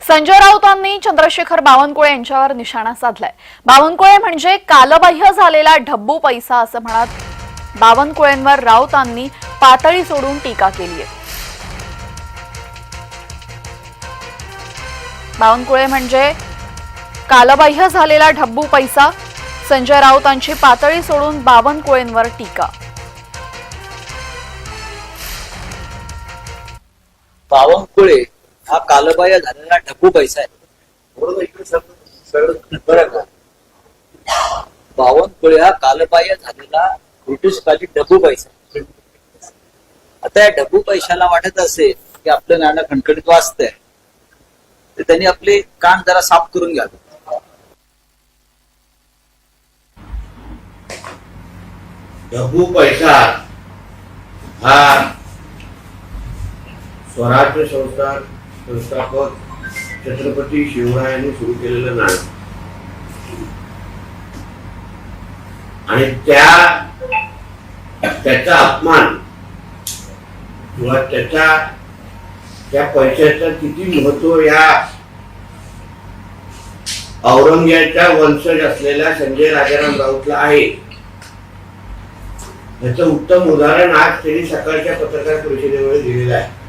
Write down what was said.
संजय राऊतांनी चंद्रशेखर बावनकुळे यांच्यावर निशाणा साधलाय. बावनकुळे म्हणजे कालबाह्य झालेला ढब्बू पैसा असं म्हणत बावनकुळेंवर राऊतांनी पातळी सोडून टीका केली आहे बावनकुळे म्हणजे कालबाह्य झालेला ढब्बू पैसा संजय राऊतांची पातळी सोडून बावनकुळेंवर टीका. बावनकुळे हा कालबाह्य झालेला ढकू पैसा आहे. बावनकुळे हा कालबाह्य झालेला ब्रिटिश काली ढबू पैसा आता या ढबू पैशाला वाटत असेल की आपलं नाणं खणखणीत वाचतंय तर त्यांनी आपले कान जरा साफ करून घ्यावे. ढबू पैसा हा स्वराज्य संस्था संस्थापक छत्रपती शिवरायांनी सुरू केलेलं नाणं आणि त्या त्याचा अपमान किंवा त्याचा त्या पैशाचं किती महत्त्व या औरंग्याच्या वंशज असलेल्या संजय राजाराम राऊतला आहे? याचं उत्तम उदाहरण आज त्यांनी सकाळच्या पत्रकार परिषदेमध्ये दिलेलं आहे.